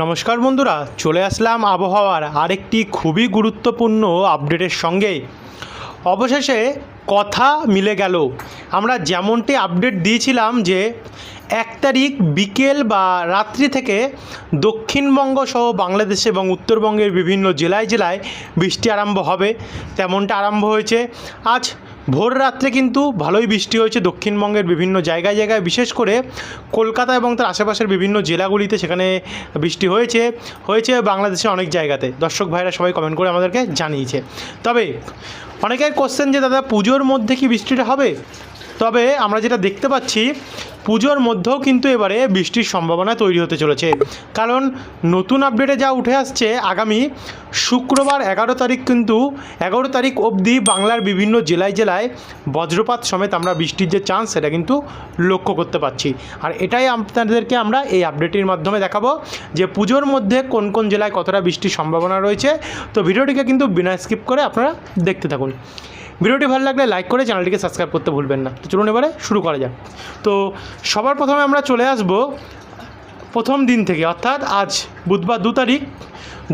নমস্কার বন্ধুরা, চলে আসলাম আবহাওয়ার আরেকটি খুবই গুরুত্বপূর্ণ আপডেটের সঙ্গে। অবশেষে কথা মিলে গেল। আমরা যেমনটি আপডেট দিয়েছিলাম যে, এক তারিখ বিকেল বা রাত্রি থেকে দক্ষিণবঙ্গ সহ বাংলাদেশ এবং উত্তরবঙ্গের বিভিন্ন জেলায় জেলায় বৃষ্টি আরম্ভ হবে। তেমনটা আরম্ভ হয়েছে। আজ ভোর রাত্রে কিন্তু ভালোই বৃষ্টি হয়েছে দক্ষিণবঙ্গের বিভিন্ন জায়গায় জায়গায়, বিশেষ করে কলকাতা এবং তার আশেপাশের বিভিন্ন জেলাগুলিতে সেখানে বৃষ্টি হয়েছে। হয়েছে বাংলাদেশের অনেক জায়গাতে। দর্শক ভাইরা সবাই কমেন্ট করে আমাদেরকে জানিয়েছে। তবে অনেকের কোশ্চেন যে, দাদা পুজোর মধ্যে কি বৃষ্টিটা হবে? তবে আমরা যেটা দেখতে পাচ্ছি পুজোর মধ্যেও কিন্তু এবারে বৃষ্টির সম্ভাবনা তৈরি হতে চলেছে। কারণ নতুন আপডেটে যা উঠে আসছে, আগামী শুক্রবার এগারো তারিখ কিন্তু এগারো তারিখ অবধি বাংলার বিভিন্ন জেলায় জেলায় বজ্রপাত সমেত আমরা বৃষ্টির যে চান্স সেটা কিন্তু লক্ষ্য করতে পারছি। আর এটাই আপনাদেরকে আমরা এই আপডেটের মাধ্যমে দেখাবো যে পুজোর মধ্যে কোন কোন জেলায় কতটা বৃষ্টির সম্ভাবনা রয়েছে। তো ভিডিওটিকে কিন্তু বিনা স্কিপ করে আপনারা দেখতে থাকুন। ভিডিওটি ভালো লাগলে লাইক করে চ্যানেলটিকে সাবস্ক্রাইব করতে ভুলবেন না। তো চলুন এবারে শুরু করা যাক। তো সবার প্রথমে আমরা চলে আসব প্রথম দিন থেকে, অর্থাৎ আজ বুধবার দু তারিখ।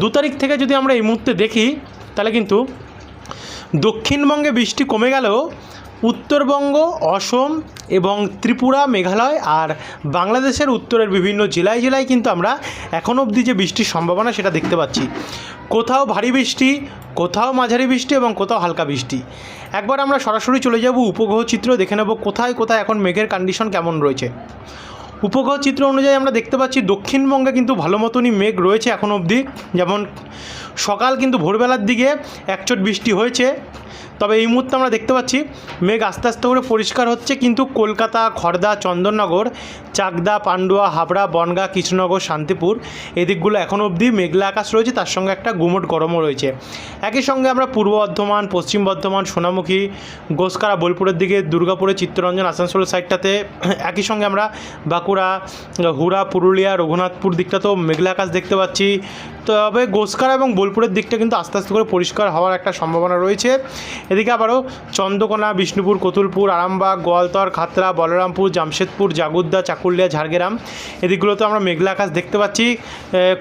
দু তারিখ থেকে যদি আমরা এই মুহূর্তে দেখি, তাহলে কিন্তু দক্ষিণবঙ্গে বৃষ্টি কমে গেলেও উত্তরবঙ্গ, অসম এবং ত্রিপুরা, মেঘালয় আর বাংলাদেশের উত্তরের বিভিন্ন জেলায় জেলায় কিন্তু আমরা এখন অবধি যে বৃষ্টির সম্ভাবনা সেটা দেখতে পাচ্ছি। কোথাও ভারী বৃষ্টি, কোথাও মাঝারি বৃষ্টি এবং কোথাও হালকা বৃষ্টি। একবার আমরা সরাসরি চলে যাব উপগ্রহ চিত্র, দেখে নেব কোথায় কোথায় এখন মেঘের কন্ডিশন কেমন রয়েছে। উপগ্রহ চিত্র অনুযায়ী আমরা দেখতে পাচ্ছি দক্ষিণবঙ্গে কিন্তু ভালো মতনই মেঘ রয়েছে এখন অবধি। যেমন সকাল কিন্তু ভোরবেলার দিকে একচোট বৃষ্টি হয়েছে। তবে এই মুহূর্তে আমরা দেখতে পাচ্ছি মেঘ আস্তে আস্তে করে পরিষ্কার হচ্ছে, কিন্তু কলকাতা খড়দা চন্দননগর, চাকদা, পান্ডুয়া, হাবড়া, বনগা, কৃষ্ণনগর, শান্তিপুর এই দিকগুলো এখনও অবধি মেঘলা আকাশ রয়েছে, তার সঙ্গে একটা গুমট গরমও রয়েছে। একই সঙ্গে আমরা পূর্ব বর্ধমান, পশ্চিম বর্ধমান, সোনামুখী, গোসকারা, বোলপুরের দিকে, দুর্গাপুরে, চিত্তরঞ্জন, আসানসোল সাইডটাতে একই সঙ্গে আমরা বাঁকুড়া, হুড়া, পুরুলিয়া, রঘুনাথপুর দিকটাতেও মেঘলা আকাশ দেখতে পাচ্ছি। তবে গোসকারা এবং বোলপুরের দিকটা কিন্তু আস্তে আস্তে করে পরিষ্কার হওয়ার একটা সম্ভাবনা রয়েছে। এদিকে আবারও চন্দ্রকোনা, বিষ্ণুপুর, কতুলপুর, আরামবাগ, গোয়ালতর, খাতড়া, বলরামপুর, জামশেদপুর জাগুদ্দা চাকুলিয়া, ঝাড়গ্রাম। এদিকগুলোতে আমরা মেঘলা আকাশ দেখতে পাচ্ছি।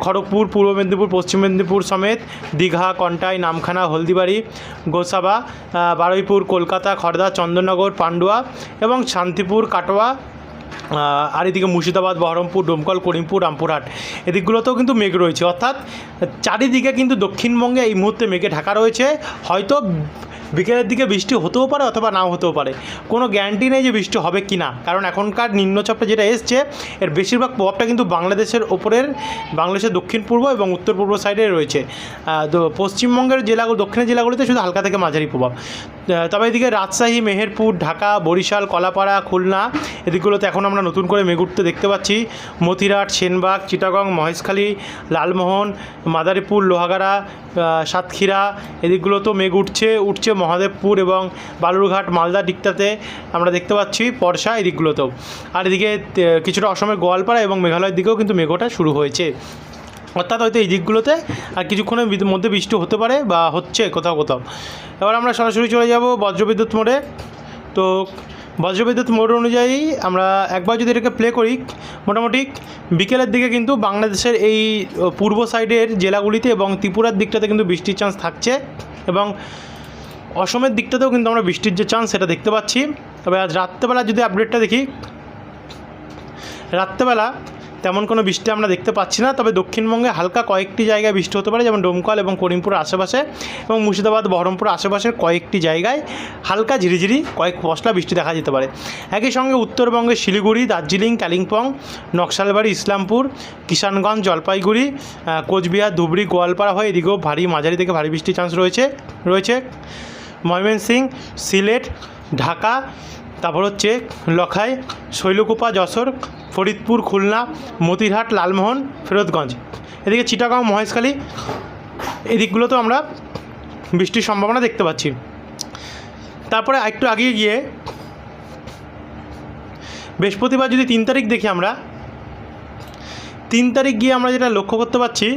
খড়গপুর, পূর্ব মেদিনীপুর, পশ্চিম মেদিনীপুর সমেত দীঘা, কন্টাই, নামখানা, হলদিবাড়ি, গোসাবা বারুইপুর, কলকাতা খড়দা চন্দননগর, পান্ডুয়া এবং শান্তিপুর, কাটোয়া আর এদিকে মুর্শিদাবাদ, বহরমপুর, ডোমকল, করিমপুর, রামপুরহাট। এদিকগুলোতেও কিন্তু মেঘ রয়েছে। অর্থাৎ চারিদিকে কিন্তু দক্ষিণবঙ্গে এই মুহূর্তে মেঘে ঢাকা রয়েছে। হয়তো বিকেলের দিকে বৃষ্টি হতেও পারে অথবা নাও হতেও পারে। কোনো গ্যারান্টি নেই যে বৃষ্টি হবে কি না কারণ এখনকার নিম্নচাপটা যেটা এসছে, এর বেশিরভাগ প্রভাবটা কিন্তু বাংলাদেশের ওপরের, বাংলাদেশের দক্ষিণ পূর্ব এবং উত্তর পূর্ব সাইডে রয়েছে। তো পশ্চিমবঙ্গের জেলাগুলো, দক্ষিণের জেলাগুলিতে শুধু হালকা থেকে মাঝারি প্রভাব। তবে এদিকে রাজশাহী, মেহেরপুর, ঢাকা, বরিশাল, কলাপাড়া, খুলনা, এদিকগুলোতে এখন আমরা নতুন করে মেঘ উঠতে দেখতে পাচ্ছি। মতিরাট সেনবাগ, চিটাগং, মহেশখালী, লালমোহন, মাদারীপুর, লোহাগাড়া সাতক্ষীরা এদিকগুলো তো মেঘ উঠছে উঠছে মহাদেবপুর এবং বালুরঘাট, মালদা দিকটাতে আমরা দেখতে পাচ্ছি পরশা এদিকগুলোতেও। আর এদিকে কিছুটা অসমের গোয়ালপাড়া এবং মেঘালয়ের দিকেও কিন্তু মেঘোটা শুরু হয়েছে। অর্থাৎ হয়তো এই দিকগুলোতে আর কিছুক্ষণের মধ্যে বৃষ্টি হতে পারে বা হচ্ছে কোথাও কোথাও। এবার আমরা সরাসরি চলে যাব বজ্রবিদ্যুৎ মোড়ে। তো বজ্রবিদ্যুৎ মোড় অনুযায়ী আমরা একবার যদি এটাকে প্লে করি, মোটামুটি বিকেলের দিকে কিন্তু বাংলাদেশের এই পূর্ব সাইডের জেলাগুলিতে এবং ত্রিপুরার দিকটাতে কিন্তু বৃষ্টির চান্স থাকছে এবং অসমের দিকটাতেও কিন্তু আমরা বৃষ্টির যে চান্স সেটা দেখতে পাচ্ছি। তবে আজ রাত্রেবেলা যদি আপডেটটা দেখি, রাত্রেবেলা তেমন কোনো বৃষ্টি আমরা দেখতে পাচ্ছি না, তবে দক্ষিণবঙ্গে হালকা কয়েকটি জায়গায় বৃষ্টি হতে পারে, যেমন ডোমকল এবং করিমপুর আশেপাশে এবং মুর্শিদাবাদ, বহরমপুর আশেপাশের কয়েকটি জায়গায় হালকা ঝিরিঝিরি, কয়েক পশলা বৃষ্টি দেখা যেতে পারে। একই সঙ্গে উত্তরবঙ্গে শিলিগুড়ি, দার্জিলিং, কালিম্পং, নকশালবাড়ি, ইসলামপুর, কিষানগঞ্জ, জলপাইগুড়ি কোচবিহার, ধুবড়ি, গোয়ালপাড়া হয়ে এদিকেও ভারী মাঝারি থেকে ভারী বৃষ্টির চান্স রয়েছে রয়েছে। ময়মনসিং সিলেট, ঢাকা, তারপর হচ্ছে লখাই, শৈলকুপা, যশোর, ফরিদপুর, খুলনা, মতিরহাট, লালমোহন, ফেরতগঞ্জ। এদিকে চিটাগাঁও, মহেশখালী এই দিকগুলোতেও আমরা বৃষ্টির সম্ভাবনা দেখতে পাচ্ছি। তারপরে একটু আগিয়ে গিয়ে বৃহস্পতিবার যদি তিন তারিখ দেখি আমরা, তিন তারিখ গিয়ে আমরা যেটা লক্ষ্য করতে পারছি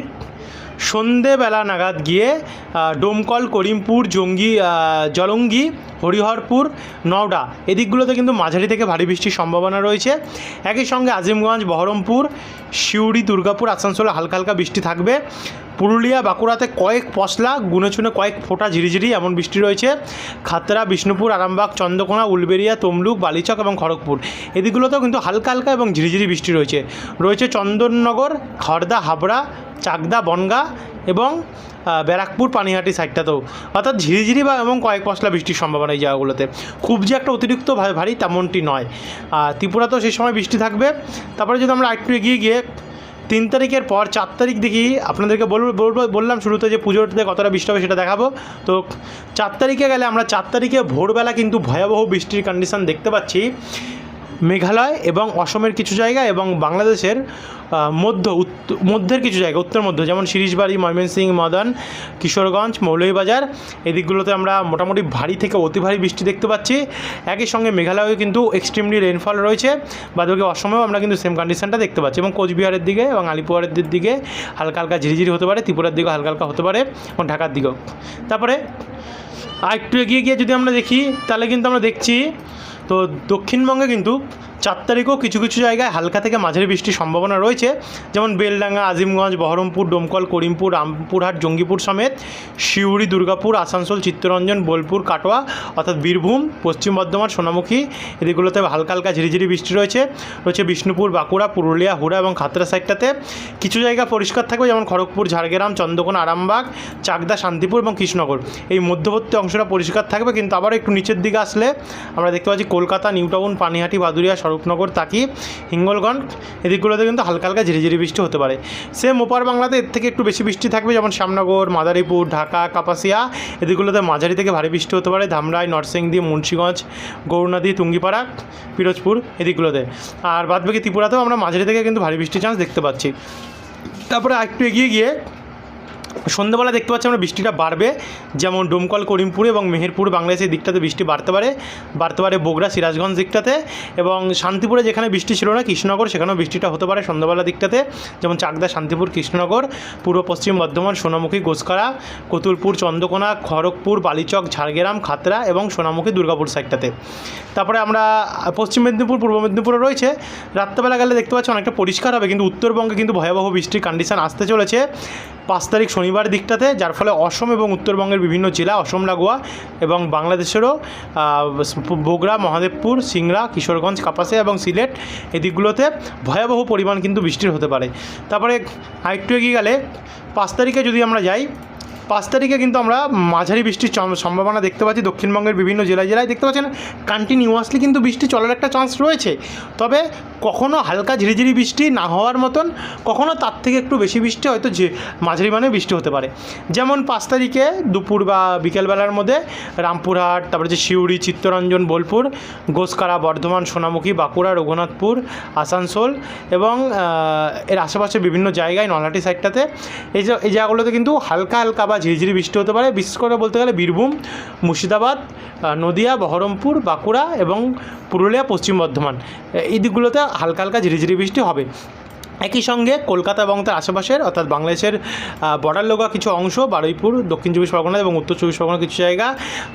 সন্ধেবেলা নাগাদ গিয়ে ডোমকল, করিমপুর, জঙ্গি জলঙ্গি, হরিহরপুর, নওডা এদিকগুলোতে কিন্তু মাঝারি থেকে ভারী বৃষ্টির সম্ভাবনা রয়েছে। একই সঙ্গে আজিমগঞ্জ, বহরমপুর, সিউড়ি, দুর্গাপুর, আসানসোলে হালকা হালকা বৃষ্টি থাকবে। পুরুলিয়া, বাঁকুড়াতে কয়েক পশলা গুনে চুনে কয়েক ফোঁটা ঝিরিঝিরি এমন বৃষ্টি রয়েছে। খাতড়া বিষ্ণুপুর, আরামবাগ, চন্দ্রকোনা, উলবেরিয়া, তমলুক, বালিচক এবং খড়গপুর এদিকগুলোতেও কিন্তু হালকা হালকা এবং ঝিরিঝিরি বৃষ্টি রয়েছে। রয়েছে চন্দননগর খড়দা হাবড়া চাকদা, বনগা এবং ব্যারাকপুর, পানিহাটি সাইডটাতেও অর্থাৎ ঝিরিঝিরি বা এবং কয়েক পশলা বৃষ্টির সম্ভাবনা এই জায়গাগুলোতে। খুব যে একটা অতিরিক্ত ভারী তেমনটি নয়। আর ত্রিপুরাতেও সেই সময় বৃষ্টি থাকবে। তারপরে যদি আমরা একটু এগিয়ে গিয়ে, তিন তারিখের পর চার তারিখ দেখি, আপনাদেরকে বলব বললাম শুরুতে যে পুজোতে কতটা বৃষ্টি হবে সেটা দেখাবো। তো চার তারিখে গেলে আমরা চার তারিখে ভোরবেলা কিন্তু ভয়াবহ বৃষ্টির কন্ডিশন দেখতে পাচ্ছি। মেঘালয় এবং অসমের কিছু জায়গা এবং বাংলাদেশের মধ্য মধ্যের কিছু জায়গা, উত্তর মধ্য, যেমন শিরিশবাড়ি ময়মনসিং মদন, কিশোরগঞ্জ, মৌলভীবাজার। এদিকগুলোতে আমরা মোটামুটি ভারী থেকে অতি ভারী বৃষ্টি দেখতে পাচ্ছি। একই সঙ্গে মেঘালয়েও কিন্তু এক্সট্রিমলি রেনফল রয়েছে। বাদবাকি অসমেও আমরা কিন্তু সেম কন্ডিশনটা দেখতে পাচ্ছি এবং কোচবিহারের দিকে এবং আলিপুরের দিকে হালকা হালকা ঝিরিঝিরি হতে পারে, ত্রিপুরার দিকেও হালকা হালকা হতে পারে এবং ঢাকার দিকেও। তারপরে আর একটু এগিয়ে গিয়ে যদি আমরা দেখি, তাহলে কিন্তু আমরা দেখছি তো দক্ষিণবঙ্গে কিন্তু চার তারিখেও কিছু কিছু জায়গায় হালকা থেকে মাঝারি বৃষ্টির সম্ভাবনা রয়েছে, যেমন বেলডাঙ্গা, আজিমগঞ্জ, বহরমপুর, ডোমকল, করিমপুর, রামপুরহাট, জঙ্গিপুর সমেত সিউড়ি দুর্গাপুর, আসানসোল, চিত্তরঞ্জন, বোলপুর, কাটোয়া, অর্থাৎ বীরভূম, পশ্চিম বর্ধমান, সোনামুখী এদিকগুলোতে হালকা হালকা ঝিরিঝিরি বৃষ্টি রয়েছে রয়েছে বিষ্ণুপুর, বাঁকুড়া, পুরুলিয়া, হুড়া এবং খাতরা সাইডটাতে। কিছু জায়গা পরিষ্কার থাকবে, যেমন খড়গপুর, ঝাড়গ্রাম, চন্দ্রকোনা, আরামবাগ, চাকদা, শান্তিপুর এবং কৃষ্ণনগর। এই মধ্যবর্তী অংশটা পরিষ্কার থাকবে, কিন্তু আবার একটু নিচের দিকে আসলে আমরা দেখতে পাচ্ছি কলকাতা, নিউটাউন, পানিহাটি বাদুরিয়া স্বরূপনগর, তাকি, হিঙ্গলগঞ্জ এদিকগুলোতে কিন্তু হালকা হালকা ঝিরিঝিরি বৃষ্টি হতে পারে। সেম ওপার বাংলাতে এর থেকে একটু বেশি বৃষ্টি থাকবে, যেমন শ্যামনগর মাদারীপুর, ঢাকা, কাপাসিয়া এদিকগুলোতে মাঝারি থেকে ভারী বৃষ্টি হতে পারে, ধামরাই, নরসিংদী, মুন্সিগঞ্জ, গৌরনদী, তুঙ্গিপাড়া, পিরোজপুর এদিকগুলোতে আর বাদবাকি ত্রিপুরাতেও আমরা মাঝারি থেকে কিন্তু ভারী বৃষ্টির চান্স দেখতে পাচ্ছি। তারপরে একটু এগিয়ে গিয়ে সন্ধ্যাবেলা দেখতে পাচ্ছি আমরা বৃষ্টিটা বাড়বে, যেমন ডোমকল, করিমপুর এবং মেহেরপুর বাংলাদেশের দিকটাতে বৃষ্টি বাড়তে পারে বাড়তে পারে বগুড়া, সিরাজগঞ্জ দিকটাতে এবং শান্তিপুরে যেখানে বৃষ্টি ছিল না, কৃষ্ণনগর, সেখানেও বৃষ্টিটা হতে পারে সন্ধ্যাবেলা দিকটাতে, যেমন চাকদা, শান্তিপুর, কৃষ্ণনগর, পূর্ব পশ্চিম বর্ধমান, সোনামুখী গোসকারা কতুলপুর, চন্দ্রকোনা, খড়গপুর, বালিচক, ঝাড়গ্রাম খাতরা এবং সোনামুখী, দুর্গাপুর সাইডটাতে। তারপরে আমরা পশ্চিম মেদিনীপুর, পূর্ব মেদিনীপুরে রয়েছে, রাত্রেবেলা গেলে দেখতে পাচ্ছি অনেকটা পরিষ্কার হবে, কিন্তু উত্তরবঙ্গে কিন্তু ভয়াবহ বৃষ্টির কন্ডিশন আসতে চলেছে। পাঁচ তারিখ শনিবার দিকটাতে, যার ফলে অসম এবং উত্তরবঙ্গের বিভিন্ন জেলা, অসম, লাগোয়া এবং বাংলাদেশেরও বগুড়া, মহাদেবপুর, সিংড়া, কিশোরগঞ্জ, কাপাসিয়া এবং সিলেট এই দিকগুলোতে ভয়াবহ পরিমাণ কিন্তু বৃষ্টির হতে পারে। তারপরে আরেকটু এগিয়ে গেলে, পাঁচ তারিখে যদি আমরা যাই পাঁচ তারিখে কিন্তু আমরা মাঝারি বৃষ্টির সম্ভাবনা দেখতে পাচ্ছি। দক্ষিণবঙ্গের বিভিন্ন জেলায় জেলায় দেখতে পাচ্ছেন কন্টিনিউয়াসলি কিন্তু বৃষ্টি চলার একটা চান্স রয়েছে। তবে কখনো হালকা ঝিরিঝিরি বৃষ্টি না হওয়ার মতন, কখনো তার থেকে একটু বেশি বৃষ্টি হয়তো যে মাঝারি মানে বৃষ্টি হতে পারে। যেমন পাঁচ তারিখে দুপুর বা বিকেলবেলার মধ্যে রামপুরহাট, তারপরে যে সিউড়ি, চিত্তরঞ্জন, বোলপুর, গোসকারা, বর্ধমান, সোনামুখী, বাঁকুড়া, রঘুনাথপুর, আসানসোল এবং এর আশেপাশে বিভিন্ন জায়গায় নলহাটি সাইডটাতে এই এই জায়গাগুলোতে কিন্তু হালকা হালকা বা ঝিরিঝিরি বৃষ্টি হতে পারে। বিশেষ করে বলতে গেলে বীরভূম, মুর্শিদাবাদ নদিয়া, বহরমপুর, বাঁকুড়া এবং পুরুলিয়া, পশ্চিম বর্ধমান। এই দিকগুলোতে হালকা হালকা ঝিরিঝিরি বৃষ্টি হবে। একই সঙ্গে কলকাতা এবং তার আশেপাশের অর্থাৎ বাংলাদেশের বর্ডার লগা কিছু অংশ, বারুইপুর, দক্ষিণ চব্বিশ পরগনা এবং উত্তর চব্বিশ পরগনা কিছু জায়গা,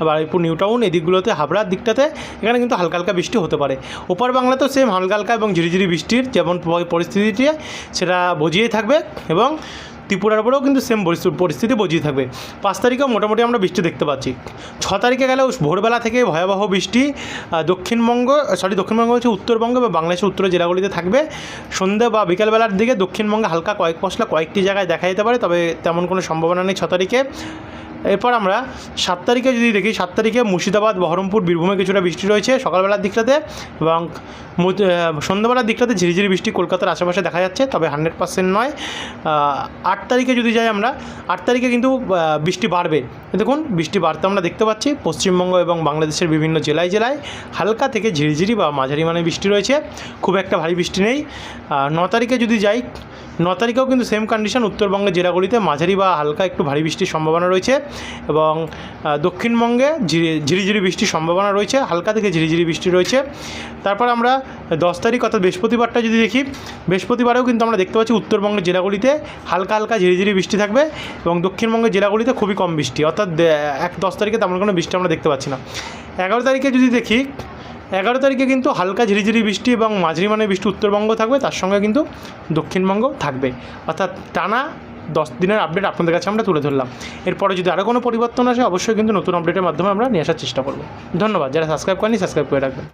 বারুইপুর নিউ টাউন এই দিকগুলোতে হাবড়ার দিকটাতে এখানে কিন্তু হালকা হালকা বৃষ্টি হতে পারে। ওপার বাংলাতেও সেম হালকা হালকা এবং ঝিরিঝিরি বৃষ্টির যেমন পরিস্থিতিটি, সেটা বজিয়েই থাকবে এবং ত্রিপুরার উপরেও কিন্তু সেম পরিস্থিতি বজিয়ে থাকবে। পাঁচ তারিখেও মোটামুটি আমরা বৃষ্টি দেখতে পাচ্ছি। ছ তারিখে গেলেও ভোরবেলা থেকে ভয়াবহ বৃষ্টি দক্ষিণবঙ্গ সরি দক্ষিণবঙ্গ হচ্ছে উত্তরবঙ্গ বা বাংলাদেশের উত্তর জেলাগুলিতে থাকবে। সন্ধ্যে বা বিকালবেলার দিকে দক্ষিণবঙ্গে হালকা কয়েক পশলা কয়েকটি জায়গায় দেখা যেতে পারে, তবে তেমন কোনো সম্ভাবনা নেই ছ তারিখে। এরপর আমরা সাত তারিখে যদি দেখি, সাত তারিখে মুর্শিদাবাদ, বহরমপুর, বীরভূমে কিছুটা বৃষ্টি রয়েছে সকালবেলার দিকটাতে এবং সন্ধ্যাবেলার দিকটাতে ঝিরিঝিরি বৃষ্টি কলকাতার আশেপাশে দেখা যাচ্ছে, তবে হান্ড্রেড পার্সেন্ট নয়। আট তারিখে যদি যাই আমরা, আট তারিখে কিন্তু বৃষ্টি বাড়বে। দেখুন, বৃষ্টি বাড়তে আমরা দেখতে পাচ্ছি পশ্চিমবঙ্গ এবং বাংলাদেশের বিভিন্ন জেলায় জেলায়। হালকা থেকে ঝিরিঝিরি বা মাঝারি মানে বৃষ্টি রয়েছে, খুব একটা ভারী বৃষ্টি নেই। ন তারিখে যদি যাই ন তারিখেও কিন্তু সেম কন্ডিশন উত্তরবঙ্গের জেলাগুলিতে মাঝারি বা হালকা একটু ভারী বৃষ্টির সম্ভাবনা রয়েছে এবং দক্ষিণবঙ্গে ঝিরিঝিরি বৃষ্টির সম্ভাবনা রয়েছে, হালকা থেকে ঝিরিঝিরি বৃষ্টি রয়েছে। তারপর আমরা দশ তারিখ অর্থাৎ বৃহস্পতিবারটা যদি দেখি, বৃহস্পতিবারেও কিন্তু আমরা দেখতে পাচ্ছি উত্তরবঙ্গের জেলাগুলিতে হালকা হালকা ঝিরিঝিরি বৃষ্টি থাকবে এবং দক্ষিণবঙ্গের জেলাগুলিতে খুবই কম বৃষ্টি। অর্থাৎ এক দশ তারিখে তেমন কোনো বৃষ্টি আমরা দেখতে পাচ্ছি না। এগারো তারিখে যদি দেখি এগারো তারিখে কিন্তু হালকা ঝিরিঝিরি বৃষ্টি এবং মাঝারি মানের বৃষ্টি উত্তরবঙ্গ থাকবে, তার সঙ্গে কিন্তু দক্ষিণবঙ্গ থাকবে। অর্থাৎ টানা দশ দিনের আপডেট আপনাদের কাছে আমরা তুলে ধরলাম। এরপরে যদি আরও কোনো পরিবর্তন আসে, অবশ্যই কিন্তু নতুন আপডেটের মাধ্যমে আমরা নিয়ে আসার চেষ্টা করব। ধন্যবাদ। যারা সাবস্ক্রাইব করেনি সাবস্ক্রাইব করে রাখবেন।